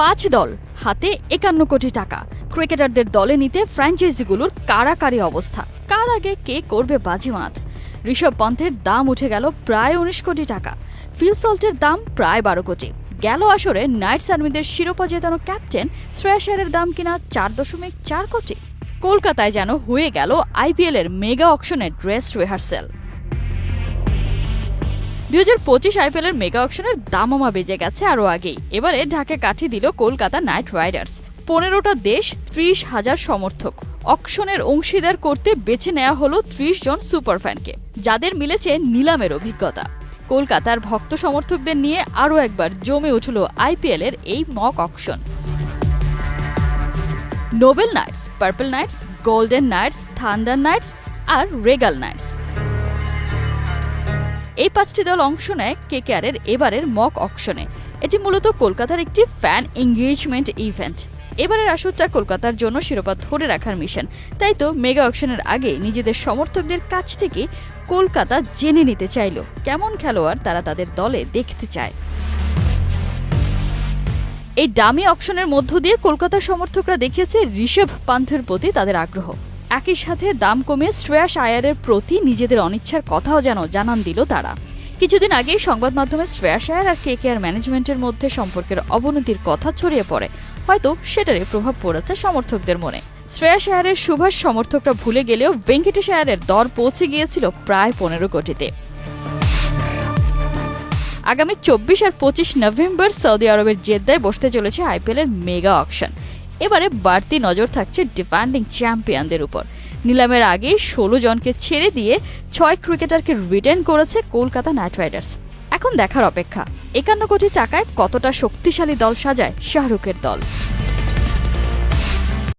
পাঁচ দল, হাতে একান্ন কোটি টাকা। ক্রিকেটারদের দলে নিতে ফ্র্যাঞ্চাইজিগুলোর কারাকারি অবস্থা। কার আগে কে করবে বাজিমাত? ঋষভ পন্থের দাম উঠে গেল প্রায় উনিশ কোটি টাকা। ফিল সল্টের দাম প্রায় বারো কোটি। গেল আসরে নাইটস আর্মিদের শিরোপা জেতানো ক্যাপ্টেন শ্রেয়াসারের দাম কিনা চার দশমিক চার কোটি। কলকাতায় যেন হয়ে গেল আইপিএল এর মেগা অকশনের ড্রেস রিহার্সেল। দুই পঁচিশ আইপিএল এর মেগা অকশনের দামামা বেজে গেছে আরও আগেই। এবারে ঢাকে কাঠি দিল কলকাতা নাইট রাইডার্স। পনেরোটা দেশ, ত্রিশ হাজার সমর্থক। অকশনের অংশীদার করতে বেছে নেওয়া হলো ত্রিশ জন সুপার ফ্যানকে, যাদের মিলেছে নিলামের অভিজ্ঞতা। কলকাতার ভক্ত সমর্থকদের নিয়ে আরও একবার জমে উঠল আইপিএল এর এই mock auction. Noble knights, purple knights, golden knights, thunder knights আর রেগাল নাইটস। এই পাঁচটি দল অংশ নেয় কেকেআরের এবারের মক অকশনে। এটি মূলত কলকাতার একটি ফ্যান এঙ্গেজমেন্ট ইভেন্ট এবারের আসরটা কলকাতার জন্য শিরোপা ধরে রাখার মিশন তাই তো মেগা অকশনের আগে নিজেদের সমর্থকদের কাছ থেকে কলকাতা জেনে নিতে চাইল। কেমন খেলোয়াড় তারা তাদের দলে দেখতে চায়। এই ডামি অকশনের মধ্য দিয়ে কলকাতার সমর্থকরা দেখিয়েছে ঋষভ পান্থের প্রতি তাদের আগ্রহ। একই সাথে দাম কমে শ্রেয়াস আয়ারের প্রতি নিজেদের অনিচ্ছার কথাও যেন জানান দিল তারা। কিছুদিন আগেই সংবাদ মাধ্যমে শ্রেয়াস আয়ার আর কেকেআর ম্যানেজমেন্টের মধ্যে সম্পর্কের অবনতির কথা ছড়িয়ে পড়ে। হয়তো সেটারই প্রভাব পড়েছে সমর্থকদের মনে। শ্রেয়াস আয়ারের সুভাষ সমর্থকরা ভুলে গেলেও ভেঙ্কটেশ আয়ারের দর পৌঁছে গিয়েছিল প্রায় পনেরো কোটিতে। আগামী চব্বিশ আর পঁচিশ নভেম্বর সৌদি আরবের জেদ্দায় বসতে চলেছে আইপিএলের মেগা অকশন। এবারে বাড়তি নজর থাকছে ডিফেন্ডিং চ্যাম্পিয়নদের উপর। নিলামের আগে ষোলো জনকে ছেড়ে দিয়ে ছয় ক্রিকেটারকে রিটার্ন করেছে কলকাতা নাইট রাইডার্স এখন দেখার অপেক্ষা, একান্ন কোটি টাকায় কতটা শক্তিশালী দল সাজায় শাহরুখের দল।